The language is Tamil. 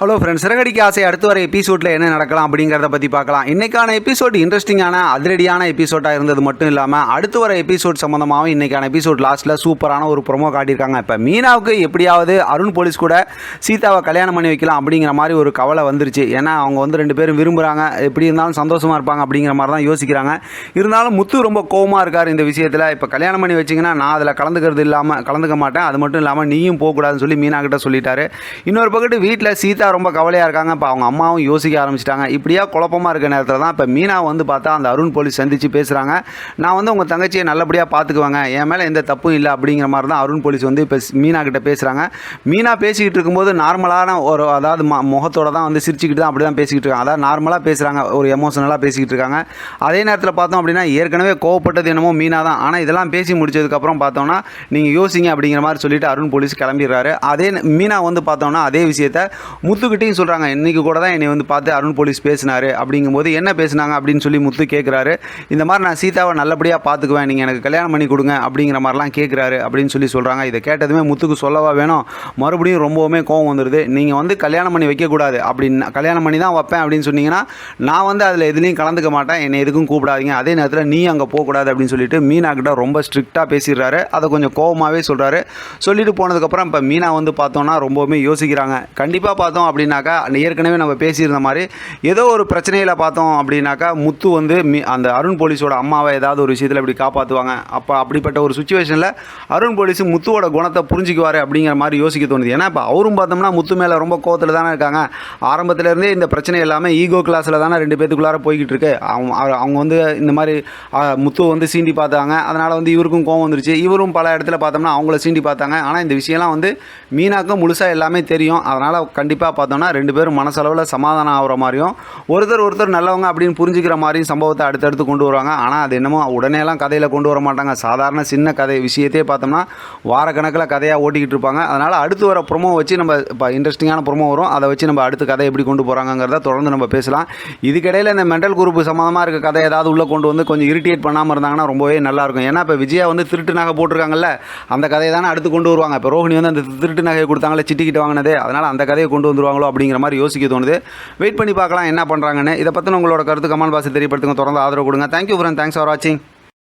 ஹலோ ஃப்ரெண்ட்ஸ் சிறகடிக்கு ஆசை அடுத்து வர எபிசோடில் என்ன நடக்கலாம் அப்படிங்கிறத பற்றி பார்க்கலாம். இன்றைக்கான எபிசோட் இன்ட்ரெஸ்டிங்கான அதிரடியான எபிசோடாக இருந்தது மட்டும் இல்லாமல் அடுத்து வர எபிசோட் சம்மந்தமாகவும் இன்றைக்கான எபிசோட் லாஸ்ட்டில் சூப்பரான ஒரு ப்ரொமோ காட்டியிருக்காங்க. இப்போ மீனாவுக்கு எப்படியாவது அருண் போலீஸ் கூட சீதாவை கல்யாணம் பண்ணி வைக்கலாம் அப்படிங்கிற மாதிரி ஒரு கவலை வந்துருச்சு. ஏன்னா அவங்க வந்து ரெண்டு பேரும் விரும்புகிறாங்க எப்படி இருந்தாலும் சந்தோஷமாக இருப்பாங்க அப்படிங்கிற மாதிரி தான் யோசிக்கிறாங்க. இருந்தாலும் முத்து ரொம்ப கோவமாக இருக்கார் இந்த விஷயத்தில். இப்போ கல்யாணம் பண்ணி வச்சிங்கன்னா நான் அதில் கலந்துக்கிறது இல்லாமல் கலந்துக்க மாட்டேன். அது மட்டும் இல்லாமல் நீயும் போகக்கூடாதுன்னு சொல்லி மீனா கிட்ட சொல்லிட்டாரு. இன்னொரு பக்கத்து வீட்டில் சீதா ரொம்ப கவலையாக இருக்காங்க. இப்போ அவங்க அம்மாவும் யோசிக்க ஆரம்பிச்சிட்டாங்க. இப்படியா குழப்பமாக இருக்க நேரத்தில் தான் இப்போ மீனா வந்து பார்த்தா அந்த அருண் போலீஸ் சந்தித்து பேசுகிறாங்க நான் வந்து உங்கள் தங்கச்சியை நல்லபடியாக பார்த்துக்குவேங்க. என் மேலே எந்த தப்பும் இல்லை அப்படிங்கிற மாதிரி தான் அருண் போலீஸ் வந்து இப்போ மீனா கிட்ட பேசுகிறாங்க மீனா பேசிக்கிட்டு இருக்கும்போது நார்மலான ஒரு அதாவது ம முகத்தோட தான் வந்து சிரிச்சுக்கிட்டு தான் அப்படி தான் பேசிக்கிட்டு இருக்காங்க. அதாவது நார்மலாக பேசுகிறாங்க ஒரு எமோஷனலாக பேசிக்கிட்டு இருக்காங்க. அதே நேரத்தில் பார்த்தோம் அப்படின்னா ஏற்கனவே கோவப்பட்டது என்னமோ மீனா தான். ஆனால் இதெல்லாம் பேசி முடிச்சதுக்கப்புறம் பார்த்தோம்னா நீங்கள் யோசிங்க அப்படிங்கிற மாதிரி சொல்லிட்டு அருண் போலீஸ் கிளம்பிடுறாரு. அதே மீனா வந்து பார்த்தோம்னா அதே விஷயத்த முத்துக்கிட்டையும் சொல்கிறாங்க இன்றைக்கி கூட தான் என்னை வந்து பார்த்து அருண் போலீஸ் பேசினார் அப்படிங்கும்போது என்ன பேசுனாங்க அப்படின்னு சொல்லி முத்து கேட்குறாரு இந்த மாதிரி நான் சீதாவை நல்லபடியாக பார்த்துக்குவேன். நீங்கள் எனக்கு கல்யாணம் பண்ணி கொடுங்க அப்படிங்கிற மாதிரிலாம் கேட்குறாரு அப்படின்னு சொல்லி சொல்கிறாங்க இதை கேட்டதுமே முத்துக்கு சொல்லவா வேணும்? மறுபடியும் ரொம்பவுமே கோவம் வந்துடுது நீங்கள் வந்து கல்யாணம் பண்ணி வைக்கக்கூடாது அப்படின்னு கல்யாணம் பண்ணி தான் வைப்பேன் அப்படின்னு சொன்னீங்கன்னா நான் வந்து அதில் எதுலேயும் கலந்துக்க மாட்டேன். என்னை எதுக்கும் கூப்பிடாதீங்க. அதே நேரத்தில் நீ அங்கே போகக்கூடாது அப்படின்னு சொல்லிட்டு மீனாக்கிட்ட ரொம்ப ஸ்ட்ரிக்டாக பேசிடுறாரு. அதை கொஞ்சம் கோவமாகவே சொல்கிறாரு சொல்லிட்டு போனதுக்கப்புறம் இப்போ மீனா வந்து பார்த்தோன்னா ரொம்பவுமே யோசிக்கிறாங்க. கண்டிப்பாக பார்த்தோம். அப்படின்னாக்கா ஏற்கனவே நம்ம பேசியிருந்த மாதிரி ஏதோ ஒரு பிரச்சனையில் பார்த்தோம் அப்படின்னாக்கா முத்து வந்து மீ அந்த அருண் போலீஸோட அம்மாவை ஏதாவது ஒரு விஷயத்தில் இப்படி காப்பாற்றுவாங்க அப்போ அப்படிப்பட்ட ஒரு சுச்சுவேஷனில் அருண் போலீஸ் முத்துவோட குணத்தை புரிஞ்சுக்குவார் அப்படிங்கிற மாதிரி யோசிக்க தோணுது. ஏன்னா இப்போ அவரும் பார்த்தோம்னா முத்து மேலே ரொம்ப கோவத்தில் தானே இருக்காங்க. ஆரம்பத்துலேருந்தே இந்த பிரச்சனை எல்லாமே ஈகோ கிளாஸில் தானே ரெண்டு பேத்துக்குள்ளார போய்கிட்டு இருக்கு. அவங்க அவங்க வந்து இந்த மாதிரி முத்து வந்து சீண்டி பார்த்தாங்க. அதனால் வந்து இவருக்கும் கோவம் வந்துருச்சு. இவரும் பல இடத்துல பார்த்தோம்னா அவங்கள சீண்டி பார்த்தாங்க. ஆனால் இந்த விஷயம்லாம் வந்து மீனாக்கும் முழுசாக எல்லாமே தெரியும். அதனால் கண்டிப்பாக பார்த்தோம்னா ரெண்டு பேரும் மனசளவில் சமாதானம் ஆகிற மாதிரியும் ஒருத்தர் ஒருத்தர் நல்லவங்க அப்படின்னு புரிஞ்சுக்கிற மாதிரியும் சம்பவத்தை அடுத்தடுத்து கொண்டு வருவாங்க. ஆனால் அது என்னமோ உடனேலாம் கதையில் கொண்டு வர மாட்டாங்க. சாதாரண சின்ன கதை விஷயத்தையே பார்த்தோம்னா வாரக்கணக்கில் கதையாக ஓட்டிக்கிட்டு இருப்பாங்க. அதனால் அடுத்து வர ப்ரொமோ வச்சு நம்ம இப்போ இன்ட்ரெஸ்டிங்கான ப்ரொமோ வரும். அதை வச்சு நம்ம அடுத்த கதை எப்படி கொண்டு போகிறாங்கிறத தொடர்ந்து நம்ம பேசலாம். இதுக்கிடையில் இந்த மென்டல் குரூப் சம்மந்தமாக இருக்க கதை ஏதாவது உள்ளே கொண்டு வந்து கொஞ்சம் இரிட்டேட் பண்ணாமல் இருந்தாங்கன்னா ரொம்பவே நல்லாயிருக்கும் ஏன்னா இப்போ விஜயா வந்து திருட்டு நகை போட்டிருக்காங்கல்ல அந்த கதையை தானே அடுத்து கொண்டு வருவாங்க. இப்போ ரோஹிணி வந்து அந்த திருட்டு நகையை கொடுத்தாங்களே சிட்டிக்கிட்டு வாங்கினதே. அதனால் அந்த கதையை கொண்டு வந்து வந்துருவாங்களோ அப்படிங்கிற மாதிரி யோசிக்க தோணுது. வெயிட் பண்ணி பார்க்கலாம் என்ன பண்ணுறாங்கன்னு இதை பற்றின உங்களோட கருத்து கமல் பாசி தெரியப்படுத்துங்க. தொடர்ந்து ஆதரவு கொடுங்க. தேங்க்யூ ஃப்ரெண்ட் தேங்க்ஸ் ஃபார் வாட்சிங்